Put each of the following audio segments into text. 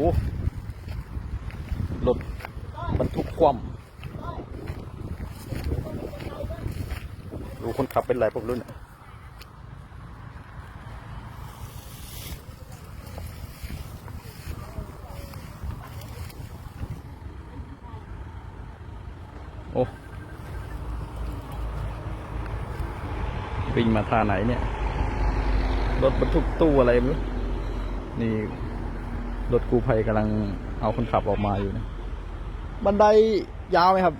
อ้รถบรรทุกคว่ำดูคนขับเป็นไรพวกรุ่นโอ้วิ่งมาท่าไหนเนี่ย รถบรรทุกตู้อะไรม่รู้นี่ รถกูภัยกำลังเอาคนขับออกมาอยู่นะ บันไดยาวไหมครับ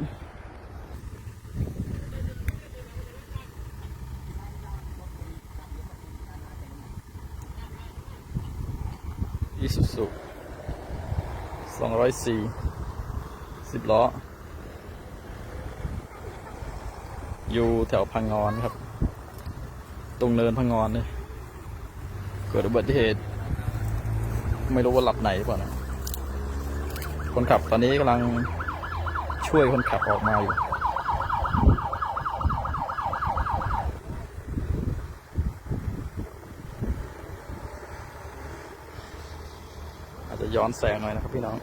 อีสุสุสองร้อยสี่สิบล้อ อยู่แถวพังงอนครับ ตรงเนินพังงอนเลยเกิดอุบัติเหตุ ไม่รู้ว่าหลับไหนหรือเปล่านะคนขับตอนนี้กำลังช่วยคนขับออกมาอยู่อาจจะย้อนแสงหน่อยนะครับพี่น้อง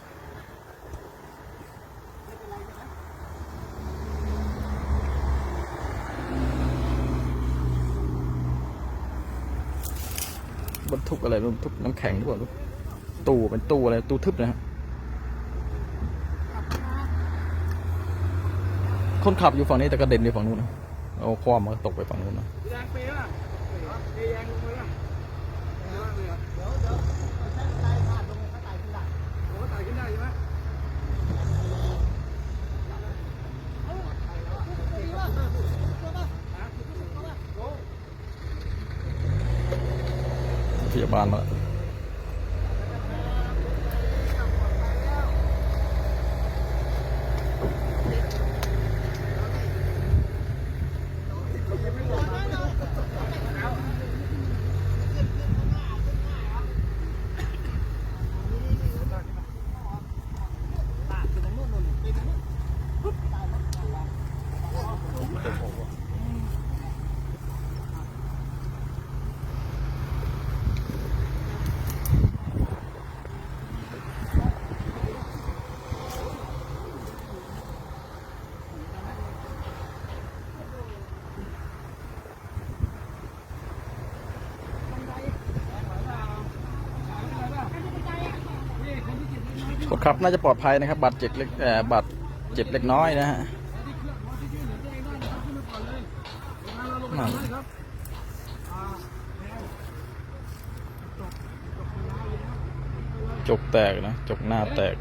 บรรทุกอะไรบรรทุกน้ำแข็งหรือเปล่าลูก ตู้เป็นตู้อะไรตู้ทึบนะฮะคนขับอยู่ฝั่งนี้แต่กระเด็นอยู่ฝั่งนู้นนะเอาความมาตกไปฝั่งนู้นนะยางเปย์ป่ะเปย์ยางลงไปป่ะเดี๋ยวเดี๋ยวเดี๋ยวใช้ไตผ่านลงเขาไตขึ้นได้โอ้ไตขึ้นได้ใช่ไหม พยาบาลมา คนขับน่าจะปลอดภัยนะครับ บาดเจ็บเล็กบาดเจ็บเล็กน้อยนะฮะจกแตกนะ จกหน้าแตก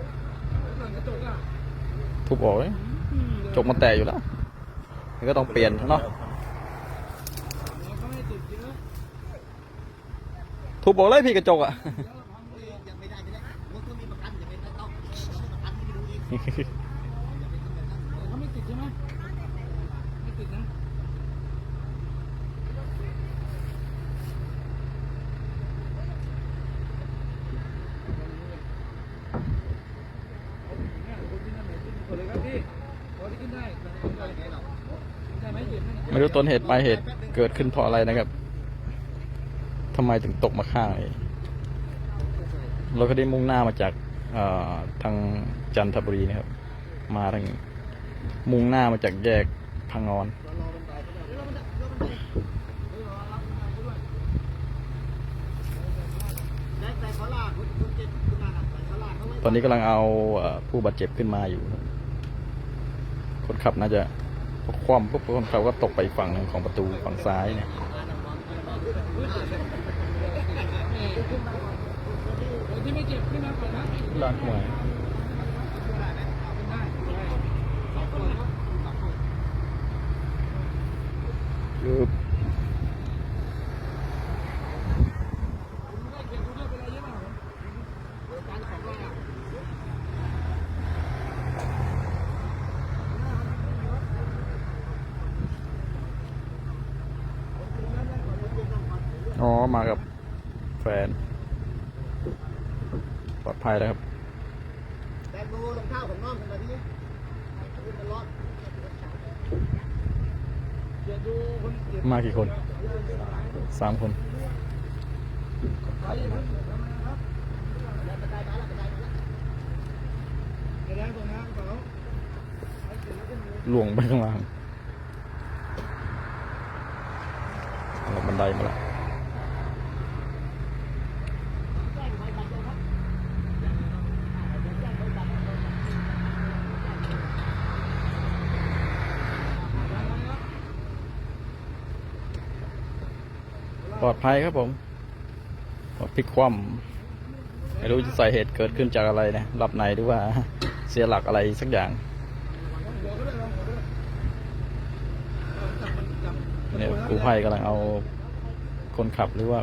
ทุบออกเลยจกมันแตกอยู่แล้วมันก็ต้องเปลี่ยนเนาะทุบออกเลยพี่กระจกอะ เขาไม่ติดใช่ไหมไม่ติดนะไม่รู้ต้นเหตุปลายเหตุเกิดขึ้นเพราะอะไรนะครับทำไมถึงตกมาข้างเราก็ได้มุ่งหน้ามาจาก ทางจันทบุรีนะครับ มาทางมุ่งหน้ามาจากแยกพังงอนตอนนี้กำลังเอาผู้บาดเจ็บขึ้นมาอยู่ คนขับน่าจะคว่ำปุ๊บคนขับก็ตกไปฝั่งของประตูฝั่งซ้ายเนี่ย ที่ไม่เจ็บขึ้นมา ก่อนนะลากหวยยึบอ๋อ มากับแฟน ปลอดภัยแล้วครับ งโมลงข้าของน้องเป็นแบบนี้ขึ้อดเดี๋ยนมากี่คนสามคนหลวงไปข้างล่างเอาบันไดมาแล้ว ลอดภัยครับผมพลิกคว่ำไม่รู้สาเหตุเกิดขึ้นจากอะไรนะหลับในหรือว่าเสียหลักอะไรสักอย่างเนี่ยกูภัยกำลังเอาคนขับหรือว่า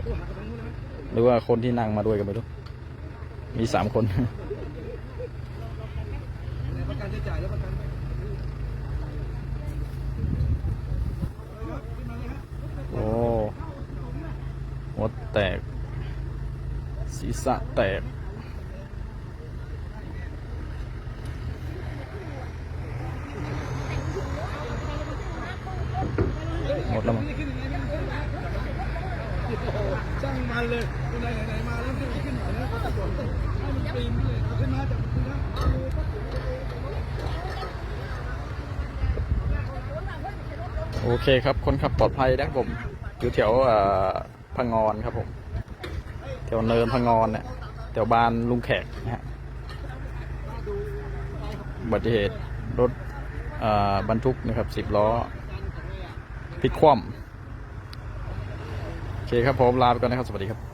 หรือว่าคนที่นั่งมาด้วยกันไม่รู้มีสามคนประกันจะจ่ายแล้วประกัน โอ้ หัวแตก ศีรษะแตก หมดแล้วมั้งช่างมันเลยไหนไหนมาแล้วขึ้นขึ้นหน่อยนะก็ตะโกนให้มันปีนเลยเอาขึ้นมาจับขึ้นนะโอเคครับ คนขับปลอดภัยนะครับผม อยู่แถวอ่อ พังอนครับผมแถวเนินพังอนเนี่ยแถวบ้านลุงแขกนะฮะอุบัติเหตุรถบรรทุกนะครับสิบล้อพลิกคว่ำโอเคครับผมลาไปก่อนนะครับ สวัสดีครับ